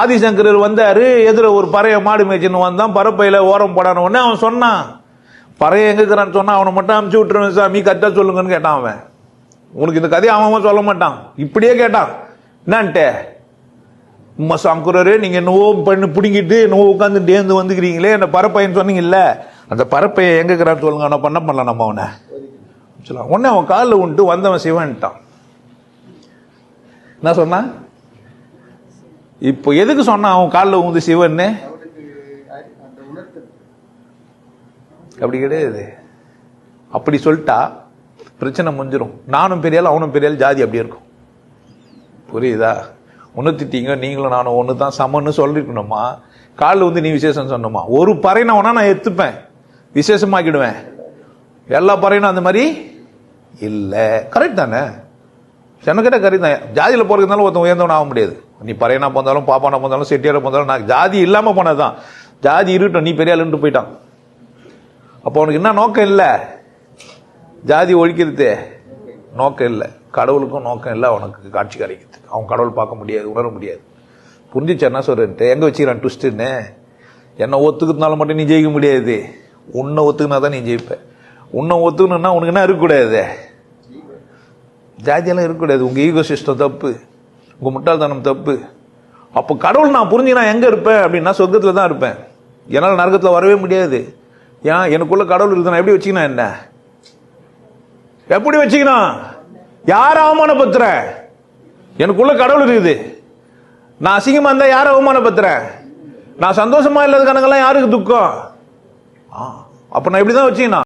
ஆதிசங்கரர் வந்தாரு எதிர ஒரு பறைய மாடு மேய்ச்சின்னு வந்தான் பறப்பையில் ஓரம் போடான உடனே அவன் சொன்னான். பறைய எங்க இருக்கிறான்னு சொன்னா அவனை மட்டும் அமுச்சு விட்டுருவேன் சாமி கரெக்டா சொல்லுங்கன்னு கேட்டான் அவன். உனக்கு இந்த கதையை அவன் அவன் சொல்ல மாட்டான். இப்படியே கேட்டான். என்னான்ட்டு? உம்மா சங்கரரே நீங்க என்னவோ பண்ணி பிடுங்கிட்டு என்னவோ உட்காந்து டேந்து வந்துக்கிறீங்களே அந்த பறப்பையன் சொன்னீங்கல்ல. அந்த பறப்பையை எங்க இருக்கிறான்னு சொல்லுங்க அவனை பண்ண பண்ணலாம் நம்ம அவனை. சொல்லலாம் உடனே அவன் காலில் உண்டு வந்தவன் சிவன்ட்டான். என்ன சொன்னான்? இப்போ எதுக்கு சொன்னான் அவன் காலில் ஊந்து சிவன்னு? அப்படி கிடையாது. அப்படி சொல்லிட்டா பிரச்சனை முடிஞ்சிடும் நானும் பெரியால் அவனும் பெரியால் ஜாதி அப்படி இருக்கும். புரியுதா? ஒன்று திட்டிங்க நீங்களும் நானும் ஒன்று தான் சமன்னு சொல்லிருக்கணுமா? காலில் வந்து நீ விசேஷம் சொன்னோமா ஒரு பறையினவனா நான் எடுத்துப்பேன் விசேஷமாக்கிடுவேன். எல்லா பறையினும் அந்த மாதிரி இல்லை. கரெக்ட் தானே? சென்னக்கிட்ட கரெக்ட் தான். ஜாதியில் போகிறதுனால ஒருத்தன் உயர்ந்தவன் ஆக முடியாது. நீ பறையனா போந்தாலும் பாப்பானா போந்தாலும் செட்டியார போந்தாலும் நான் ஜாதி இல்லாமல் போனதுதான். ஜாதி இருக்கட்டும் நீ பெரிய ஆளுன்ட்டு போயிட்டான். அப்போ உனக்கு என்ன நோக்கம் இல்லை? ஜாதி ஒழிக்கிறது. நோக்கம் இல்லை. கடவுளுக்கும் நோக்கம் இல்லை அவனுக்கு காட்சி கிடைக்கிறது அவன் கடவுள் பார்க்க முடியாது உணர முடியாது. புரிஞ்சிச்சு என்ன சொல்கிறேன்ட்டு எங்கே வச்சுக்கிறான் ட்விஸ்ட்டுன்னு? என்னை ஒத்துக்கிறதுனால மட்டும் நீ ஜெயிக்க முடியாது. உன்னை ஒத்துக்கினா தான் நீ ஜெயிப்ப. உன்னை ஒத்துக்கணுன்னா உனக்கு என்ன இருக்கக்கூடாது? ஜாதியெல்லாம் இருக்கக்கூடாது. உங்கள் ஈகோ சிஸ்டம் தப்பு. உங்கள் முட்டாள்தனம் தப்பு. அப்போ கடவுள் நான் புரிஞ்சு நான் எங்கே இருப்பேன் அப்படின்னா சொர்க்கத்தில் தான் இருப்பேன். என்னால் நரகத்தில் வரவே முடியாது. ஏன்? எனக்குள்ள கடவுள் இருக்குது நான் எப்படி வச்சுக்கணும் என்ன? எப்படி வச்சுக்கணும் யார் அவமானப்படுத்துற? எனக்குள்ள கடவுள் இருக்குது. நான் அசிங்கமாக இருந்தால் யாரை அவமானப்படுத்துறேன் நான் சந்தோஷமா இல்லாத கணக்கெல்லாம் யாருக்கு துக்கம்? ஆ, நான் நான் இப்படிதான் வச்சுக்கணும்